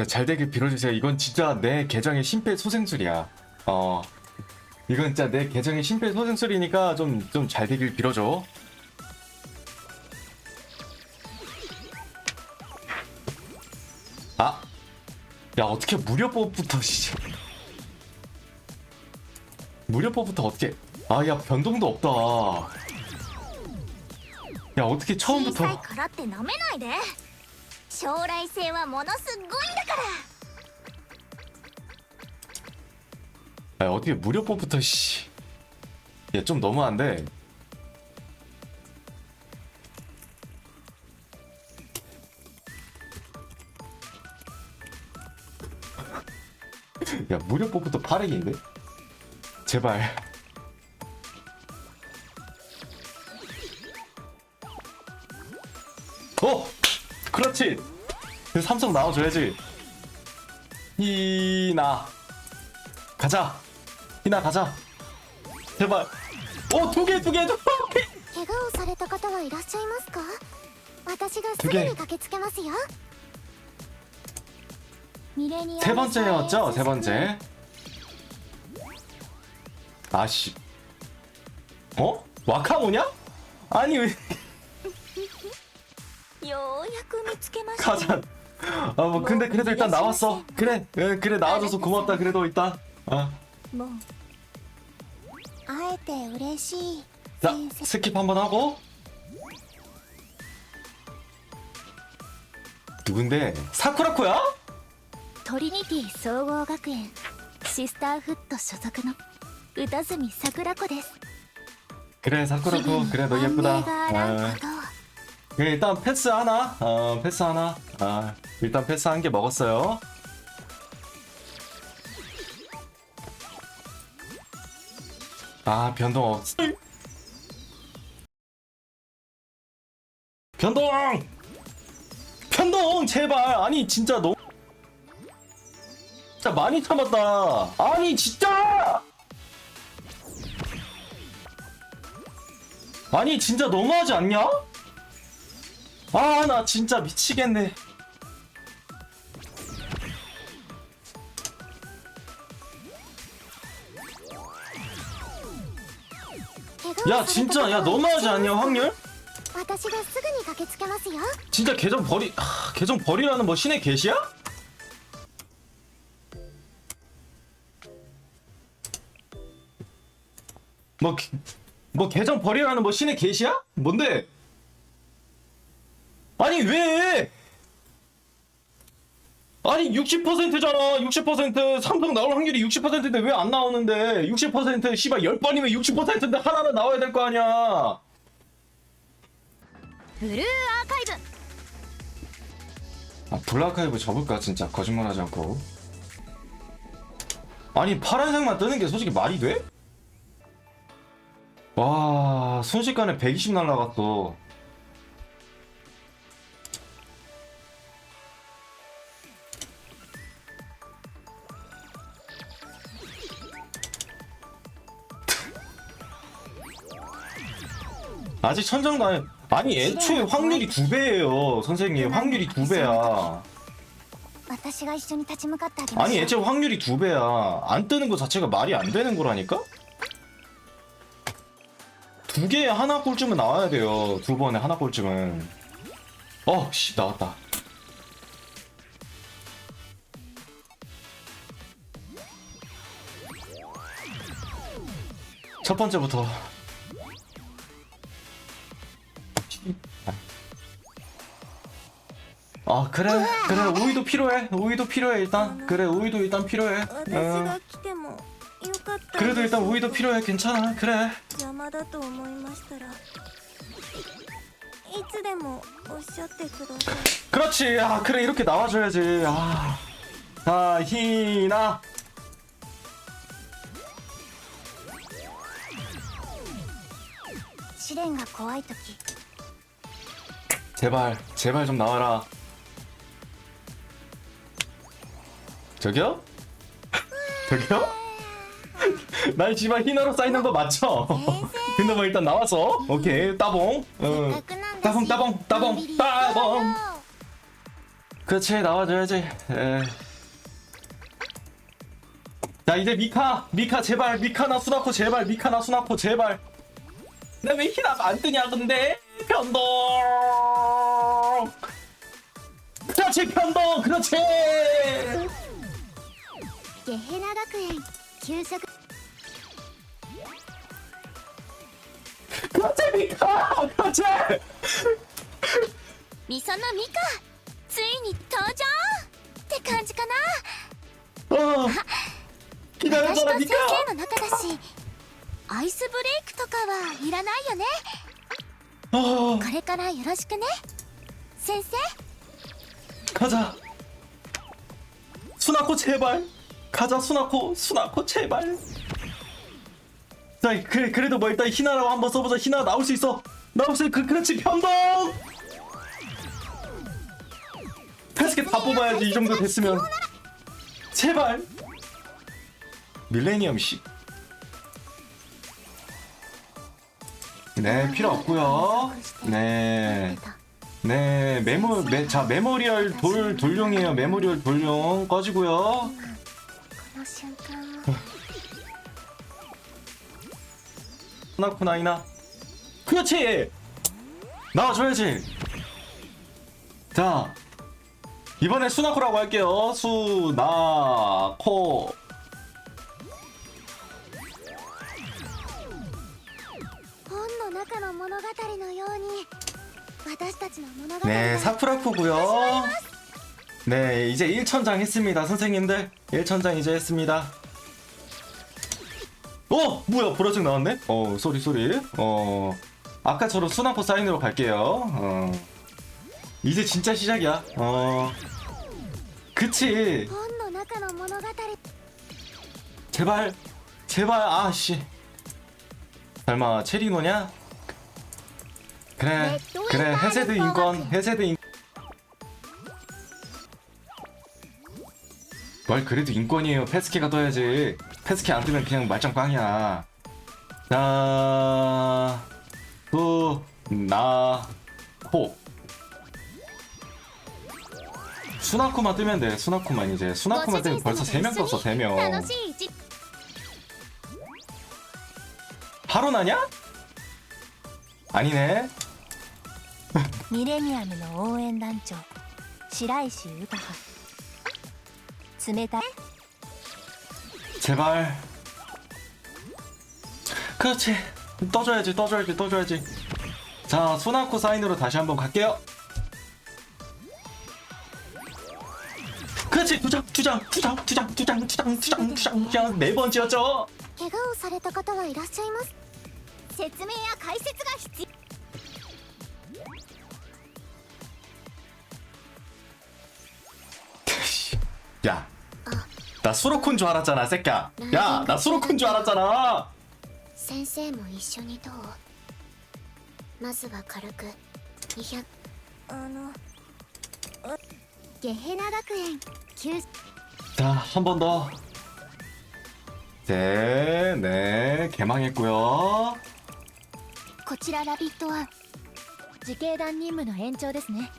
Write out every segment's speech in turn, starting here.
네, 잘 되길 빌어주세요. 이건 진짜 내 계정의 심폐소생술이야. 어, 이건 진짜 내 계정의 심폐소생술이니까 좀 좀 잘 되길 빌어줘. 아, 야 어떻게 무료법부터 씨. 무료법부터 어떻게? 아, 야 변동도 없다. 야 어떻게 小さい 처음부터? からってなめないで 将来性はものすごいんだから야 어떻게 무료법부터 씨. 야 좀 너무한데. 야 무료법부터 파랭인데? 제발. 어! 그렇지! 삼성 나와줘야지. 희나. 가자! 희나 가자! 제발! 어, 두 개, 두 개, 두 개! 怪我をされた方はいらっしゃいますか私がすぐに駆けつけますよミレニアム 세 번째였죠? サイエンス 세 번째. 아씨. 어? 와카모냐? 아니 왜 ようやく見つけました 가자. 아 뭐 근데 그래도 일단 나왔어. 그래. 응, 그래 나와줘서 고맙다. 그래도 일단. 아. もう会えて嬉しい 자 先生 스킵 한번 하고. 누군데? 사쿠라코야? トリニティ総合学園シスターフット所属の歌住桜子です 그래 사쿠라코. 그래 너 예쁘다. が洗う 아. ことを 그래, 일단 패스 하나. 어 패스 하나. 아 일단 패스 한 개 먹었어요. 아 변동 없. 변동. 변동 제발. 아니 진짜 너무. 진짜 많이 참았다. 아니 진짜. 아니 진짜 너무하지 않냐? 아, 나 진짜 미치겠네. 야, 진짜 야 너무하지 않냐, 확률? 진짜 계정 버리 하, 계정 버리라는 뭐 신의 계시야? 뭐, 뭐 계정 버리라는 뭐 신의 계시야? 뭔데? 아니 왜? 아니 60%잖아. 60% 삼성 나올 확률이 60%인데 왜 안 나오는데? 60% 씨발 10번이면 60%인데 하나는 나와야 될 거 아니야. 아, 블루 아카이브. 아 블라카이브 접을까? 진짜 거짓말하지 않고. 아니 파란색만 뜨는 게 솔직히 말이 돼? 와 순식간에 120 날라갔어. 아직 천장도 아니 아니 애초에 확률이 두 배예요 선생님 확률이 두 배야 私が一緒に立ち向かってあげましょう 아니 애초에 확률이 두 배야 안 뜨는 거 자체가 말이 안 되는 거라니까 두 개에 하나 꼴쯤은 나와야 돼요 두 번에 하나 꼴쯤은 어씨 나왔다 첫 번째부터 아 그래 그래 우유도 필요해 우유도 필요해 일단 그래 우유도 일단 필요해 私 어. が来てもよかったん 그래도 です 일단 우유도 필요해 괜찮아 그래 邪魔だと思いましたらいつでもおっしゃってください 그렇지 아 그래 이렇게 나와줘야지 아자 희나 試練が怖い時 제발 제발 좀 나와라 저기요? 저기요? 날 지발 희노로 쌓이는 거 맞죠? 그놈아 뭐 일단 나와서 오케이 따봉 어, 응. 따봉 따봉 따봉 따봉 그렇지 나와줘야지 예. 에. 이제 미카 미카 제발 미카 나수나코 제발 미카 나수나코 제발 나 왜 희나가 안 뜨냐 근데 변동 그렇지 변동 그렇지 ゲヘナ学園給食 그렇지 미카 그렇지 みそのミカついに登場って感じかな 어 私と 기다려줘라 先 미카 生の仲だしアイスブレイクとかはいらないよね 어 これからよろしくね先生 가자. 수나코 제발. 가자 수나코. 수나코 제발. 자 그래 그래도 뭐 일단 희나라고 한번 써보자. 희나 나올 수 있어. 나올 수 있어 그, 그렇지. 변동! 패스켓 다 뽑아야지. 이 정도 됐으면. 제발. 밀레니엄 씨. 네, 필요 없고요. 네. 네, 메모, 메, 자, 메모리얼 돌, 돌룡이에요. 메모리얼 돌룡. 꺼지고요. 나쿠나이나. 그렇지! 나와줘야지! 자, 이번에 수나코라고 할게요. 수나코. 네, 사쿠라쿠고요. 네, 이제 1천장 했습니다. 선생님들, 1천장 이제 했습니다. 어, 뭐야, 보라색 나왔네? 어, 소리, 소리. 어, 아까처럼 수나포 사인으로 갈게요. 어, 이제 진짜 시작이야. 어, 그치. 제발, 제발, 아씨. 설마 체리노냐? 그래. 네, 그래 해세드 인권 해세드 인... 뭘 그래도 인권이에요. 패스키가 떠야지. 패스키 안 뜨면 그냥 말짱 꽝이야. 나... 후... 나... 호. 수나쿠만 뜨면 돼 수나쿠만 이제. 수나쿠만 뜨면 벌써 3명 떴어 3명. 바로 나냐? 아니네. ミレニアムの応援団長白石詩羽冷たい 제발. 그렇지. 떠줘야지, 떠줘야지, 떠줘야지. 자, 수나코 사인으로 다시 한번 갈게요. 그렇지, 두 장, 두 장, 두 장, 두 장, 두 장, 두 장, 두 장, 두 장, 두 장, 네 번째였죠. 怪我をされた方はいらっしゃいます説明や解説が必要 야, 나 수로콘 줄 알았잖아, 새끼야. 야, 나 수로콘 줄 알았잖아. 先生も一緒にどうまずは軽く200あのゲヘナ学園9 자, 한 번 더. 네, 네, 개망했고요. こちらラビットワン自警団任務の延長ですね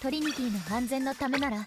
トリニティの安全のためなら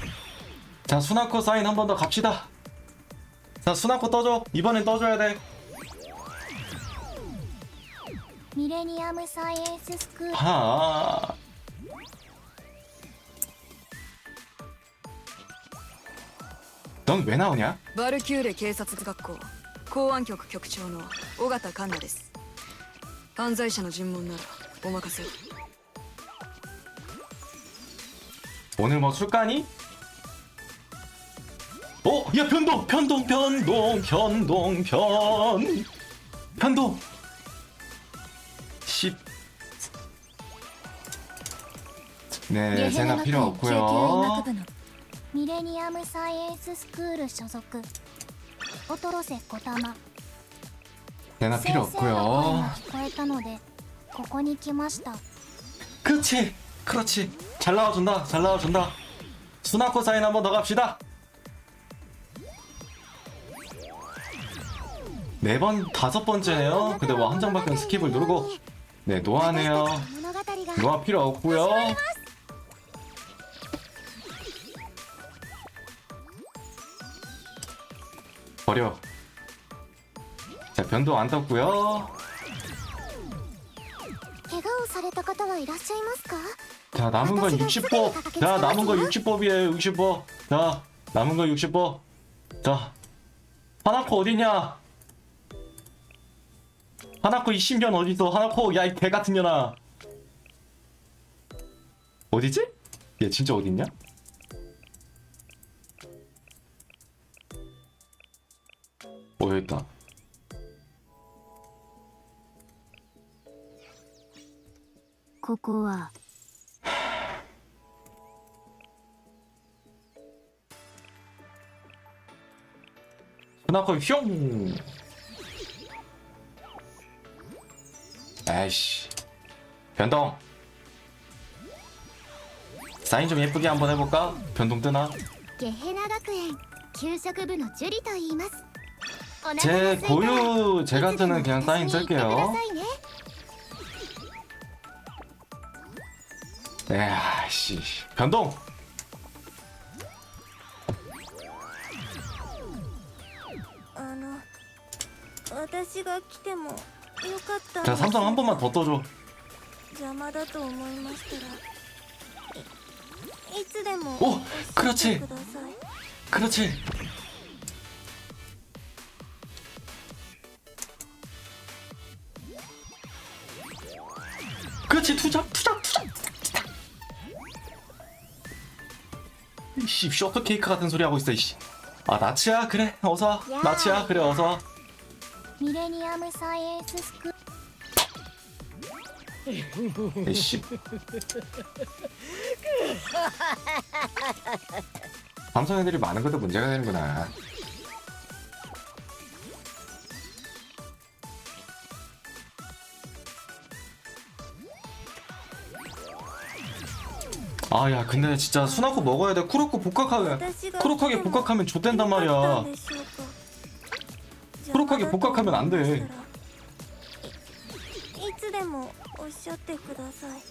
자 수납코 사인 한 번 더 갑시다. 자 수납코 떠줘. 이번엔 떠줘야 돼. ミレニアムサイエンススクール 하. 넌 왜 나오냐? バルキューレ警察学校公安局局長の尾形環奈です犯罪者の尋問ならお任せを 오늘 뭐 술까니? 어? 야 변동! 변동! 변동! 변동! 변! 변동! 10 ゲ 네, ヘナ 세나 学 필요 園救急医学 없고요. 部の ミレニアムサイエンススクール所属音ロセ小玉 내나 先 필요 生の声が 없고요 聞こえたのでここに来ました 그렇지 그렇지 잘 나와준다 잘 나와준다 수나코 사인 한 번 더 갑시다 네번 다섯 번째네요. 근데 뭐 한 장밖에 스킵을 누르고 네 노하네요. 노아 필요 없고요. 버려. 자 변도 안 떴고요. 자 남은 건 60법. 자 남은 건 60법이에요. 60법. 자 남은 건 60법. 자 하나코 어디냐? 하나코 이 신변 어디서? 하나코 야 이 개 같은 년아. 어디지? 얘 진짜 어딨냐? 어 여기 있다. 코코아. 하나코 휘용 에이씨. 변동. 사인 좀 예쁘게 한번 해볼까? 변동 뜨나? 제 고유 제가 뜨는 그냥 사인 쓸게요. 에이씨. 변동. よかったん 자 です 삼성 한 번만 더 떠줘 邪魔だと思いましたらいいつでもおおっしゃってクラチください 그렇지 그렇지 투작 투작 투작 이씨 쇼트 케이크 같은 소리 하고 있어 이씨 아 나치야 그래 어서 와 야. 나치야 그래 어서 와 미레니엄 사이언스 스쿨 에이씨. 방송 애들이 많은 것도 문제가 되는구나. 아 야 근데 진짜 순하고 먹어야 돼. 쿠로코 복각하면 쿠로코게 복각하면 좆된단 말이야. 로카게 복각하면 안 돼. いいつでもおっしゃってください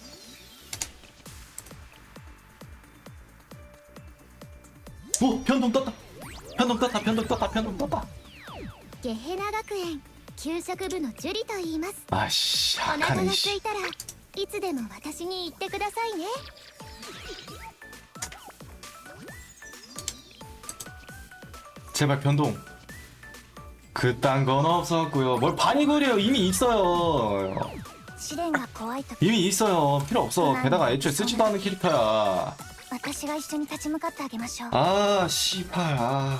오 변동 떴다 변동 떴다 변동 떴다 변동 떴다 ゲヘナ学園給食部のジュリと言います 아씨 お腹 악하네 が 씨 空いたらいつでも私に言ってくださいね 제발 변동. 그딴 건 없었고요. 뭘 반이 그래요. 이미 있어요. 試練が怖い時 이미 있어요. 필요 없어. 게다가 애초에 쓰지도 않은 캐릭터야. 私が一緒に立ち向かってあげましょう 아, 씨발. 아.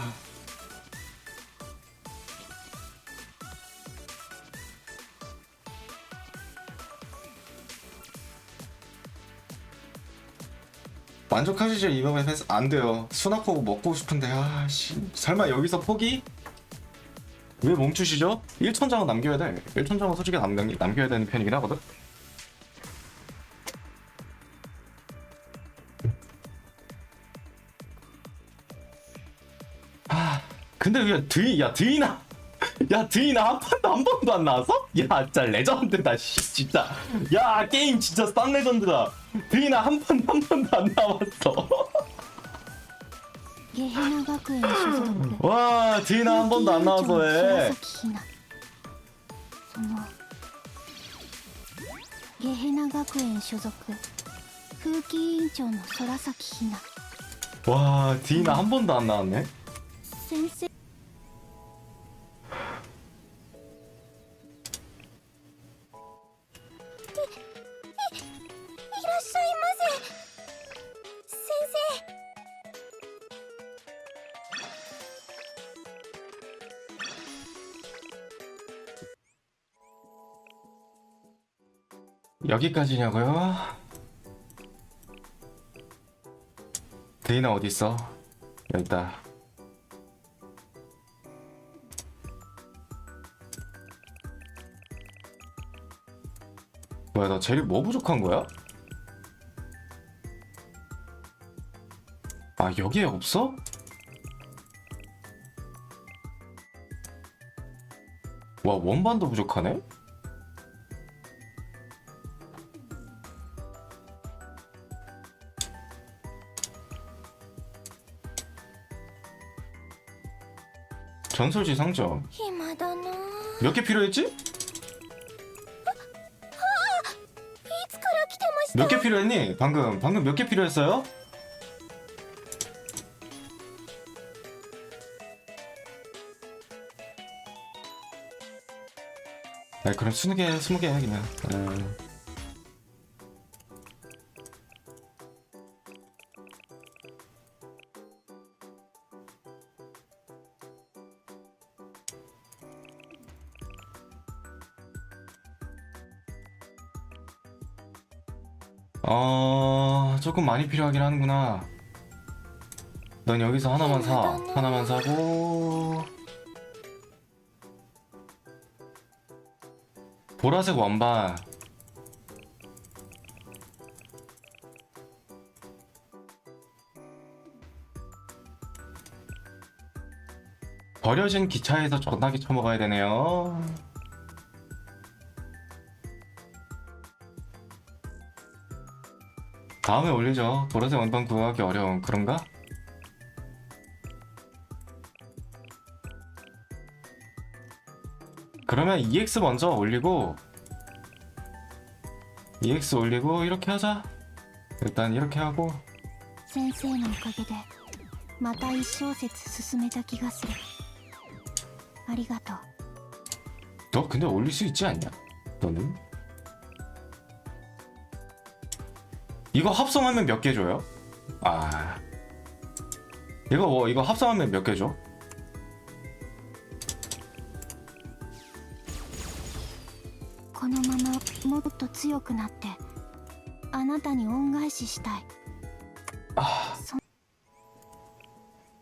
만족하시죠 이번에 패스 안 돼요 수납하고 먹고 싶은데 아씨 설마 여기서 포기? 왜 멈추시죠? 1천장은 남겨야 돼. 1천장은 솔직히 남, 남, 남겨야 되는 편이긴 하거든. 아 근데 왜 드이 야 드이나? 야 드이나 한 번도 한 번도 안 나왔어? 야 진짜 레전드다 씨 진짜. 야 게임 진짜 싼 레전드다. 드이나 한번한 번도 안 나왔어 ゲヘナ学園所属 와 드이나 한 번도 안 나와서 空 왜 崎ひなそのゲヘナ学園所属風紀委員長の空崎ひな 와 드이나 한 번도 안 나왔네 先生 여기까지냐고요? 데이나 어디 있어? 여기 있다. 뭐야 나 재료 뭐 부족한 거야? 아 여기에 없어? 와 원반도 부족하네? 전설지 상자 힘하다 나 몇 개 필요했지? 몇 개 필요했니? 방금 방금 몇 개 필요했어요? 아 그럼 20개 20개 해야겠네 조금 많이 필요하긴 하는구나. 넌 여기서 하나만 사. 하나만 사고. 보라색 원반. 버려진 기차에서 전화기 쳐먹어야 되네요. 다음에 올리죠. 보라색 원반 구하기 어려운 그런가? 그러면 EX 먼저 올리고 EX 올리고 이렇게 하자. 일단 이렇게 하고 先生のおかげでまた一小節進めた気がするありがとう 너 근데 올릴 수 있지 않냐? 너는? 이거 합성하면 몇 개 줘요? 아 이거 뭐 이거 합성하면 몇 개 줘? 아